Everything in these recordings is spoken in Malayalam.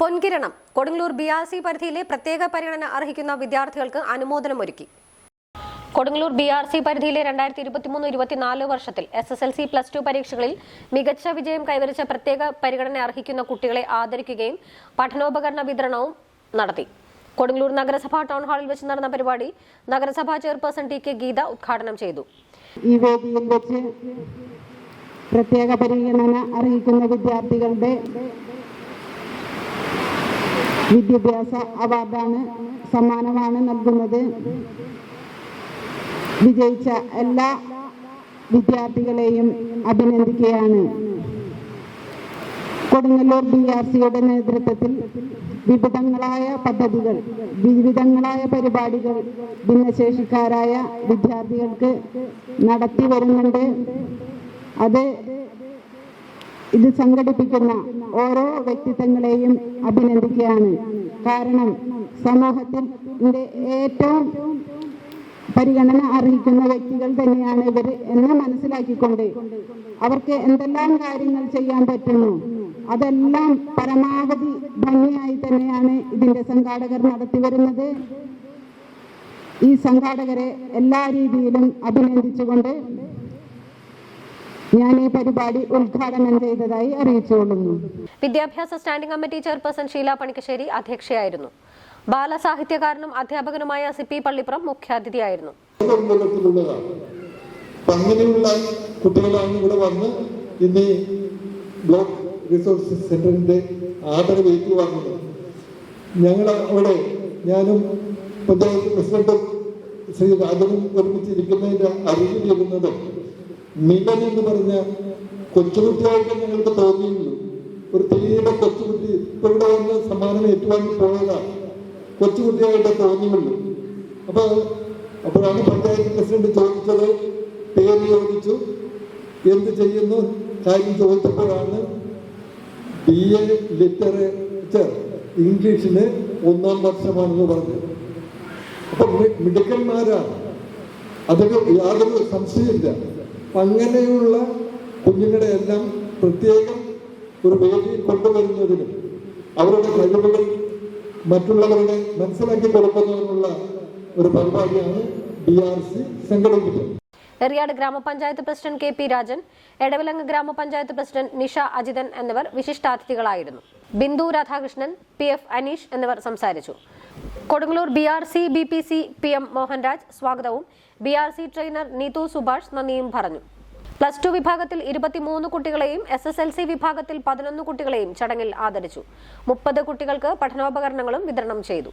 Ponkiranam Kodungallur B R C പരിധിയിലെ പ്രത്യേക പരിഗണന അർഹിക്കുന്ന വിദ്യാർത്ഥികൾക്ക് അനുമോദനമൊരുക്കി. കൊടുങ്ങല്ലൂർ ബി ആർ സി പരിധിയിലെ രണ്ടായിരത്തി ഇരുപത്തിമൂന്ന് ഇരുപത്തിനാല് വർഷത്തിൽ S S L C plus two പരീക്ഷകളിൽ മികച്ച വിജയം കൈവരിച്ച പ്രത്യേക പരിഗണന അർഹിക്കുന്ന കുട്ടികളെ ആദരിക്കുകയും പഠനോപകരണ വിതരണവും നടത്തി. കൊടുങ്ങല്ലൂർ നഗരസഭാ ടൗൺ ഹാളിൽ വെച്ച് നടന്ന പരിപാടി നഗരസഭാ ചെയർപേഴ്സൺ ടി കെ ഗീത ഉദ്ഘാടനം ചെയ്തു. ഈ വേദിയിൽ വെച്ച് പ്രത്യേക പരിഗണന അറിയിക്കുന്ന വിദ്യാർത്ഥികളുടെ വിദ്യാഭ്യാസ അവാർഡാണ് സമ്മാനമാണ് നൽകുന്നത്. വിജയിച്ച എല്ലാ വിദ്യാർത്ഥികളെയും അഭിനന്ദിക്കുകയാണ്. കൊടുങ്ങല്ലൂർ ബി ആർ സിയുടെ നേതൃത്വത്തിൽ വിവിധങ്ങളായ പദ്ധതികൾ വിവിധങ്ങളായ പരിപാടികൾ ഭിന്നശേഷിക്കാരായ വിദ്യാർത്ഥികൾക്ക് നടത്തി വരുന്നുണ്ട്. അത് ഇത് സംഘടിപ്പിക്കുന്ന ഓരോ വ്യക്തിത്വങ്ങളെയും അഭിനന്ദിക്കുകയാണ്. കാരണം സമൂഹത്തിൽ ഏറ്റവും പരിഗണന അർഹിക്കുന്ന വ്യക്തികൾ തന്നെയാണ് ഇവർ എന്ന് മനസ്സിലാക്കിക്കൊണ്ട് അവർക്ക് എന്തെല്ലാം കാര്യങ്ങൾ ചെയ്യാൻ പറ്റുന്നു അതെല്ലാം പരമാവധി ഭംഗിയായി തന്നെയാണ് ഇതിന്റെ സംഘാടകർ നടത്തി വരുന്നത്. ഈ സംഘാടകരെ എല്ലാ രീതിയിലും അഭിനന്ദിച്ചുകൊണ്ട് ഞാൻ ഈ പരിപാടി ഉദ്ഘാടനം ചെയ്തതായി അറിയിച്ചുകൊള്ളുന്നു. വിദ്യാഭ്യാസ standing committee chairperson Sheela Panikkassery അധ്യക്ഷയായിരുന്നു. ബാലസാഹിത്യകാരനും അധ്യാപകനുമായ സി പി പള്ളിപ്പുറം മുഖ്യാതിഥിയായിരുന്നു. അങ്ങനെയുള്ള കുട്ടികളാണ് ഇവിടെ വന്ന് ഇന്ന് ബ്ലോക്ക് റിസോഴ്സ് സെന്ററിന്റെ ആദരവ് ഏറ്റുവാങ്ങുന്നത് ഞങ്ങൾ അവിടെ ഞാനും പ്രസിഡന്റും ശ്രീ രാജനും ഒരുമിച്ചിരിക്കുന്നതിന്റെ അറിവിലിരുന്നത് മിലൻ എന്ന് പറഞ്ഞ കൊച്ചുകുട്ടിയായിട്ട് ഞങ്ങൾക്ക് തോന്നിയിരുന്നു. ഒരു തീരെ കൊച്ചുകുട്ടി ഇപ്പൊ ഇവിടെ വന്ന് സമ്മാനം ഏറ്റുവാങ്ങി പോയതാണ് കൊച്ചുകുട്ടിയായിട്ട് തോന്നിയുള്ളൂ അപ്പൊ അപ്പോഴാണ് പഞ്ചായത്ത് പ്രസിഡന്റ് ചോദിച്ചത് പേര് ചോദിച്ചു. എന്ത് ചെയ്യുന്നു? കാര്യം ചോദിച്ചപ്പോഴാണ് ബി എ ലിറ്ററേച്ചർ ഇംഗ്ലീഷിന് ഒന്നാം വർഷമാണെന്ന് പറഞ്ഞത്. അപ്പൊ മിടുക്കന്മാരാണ് അതൊക്കെ യാതൊരു സംശയമില്ല അങ്ങനെയുള്ള കുഞ്ഞുങ്ങളെ എല്ലാം പ്രത്യേകം ഒരു വേദിയിൽ കൊണ്ടുവരുന്നതിനും അവരുടെ കഴിവുകൾ മറ്റുള്ളവരുടെ മനസ്സിലാക്കി കൊടുക്കുന്നതിനുള്ള ഒരു പരിപാടിയാണ് ബി ആർ സി സംഘടിപ്പിക്കുന്നത്. എറിയാട് ഗ്രാമപഞ്ചായത്ത് president K P Rajan Edavilangu ഗ്രാമപഞ്ചായത്ത് പ്രസിഡന്റ് നിഷ അജിതൻ എന്നിവർ വിശിഷ്ടാതിഥികളായിരുന്നു. ബിന്ദു രാധാകൃഷ്ണൻ പി എഫ് അനീഷ് എന്നിവർ സംസാരിച്ചു. Kodungallur B R C B P C P M Mohanraj സ്വാഗതവും. B R C trainer Neethu Subhash നന്ദിയും പറഞ്ഞു. പ്ലസ് ടു വിഭാഗത്തിൽ ഇരുപത്തിമൂന്ന് കുട്ടികളെയും എസ് എസ് എൽ സി വിഭാഗത്തിൽ പതിനൊന്ന് കുട്ടികളെയും ചടങ്ങിൽ ആദരിച്ചു. മുപ്പത് കുട്ടികൾക്ക് പഠനോപകരണങ്ങളും വിതരണം ചെയ്തു.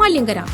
Malyankara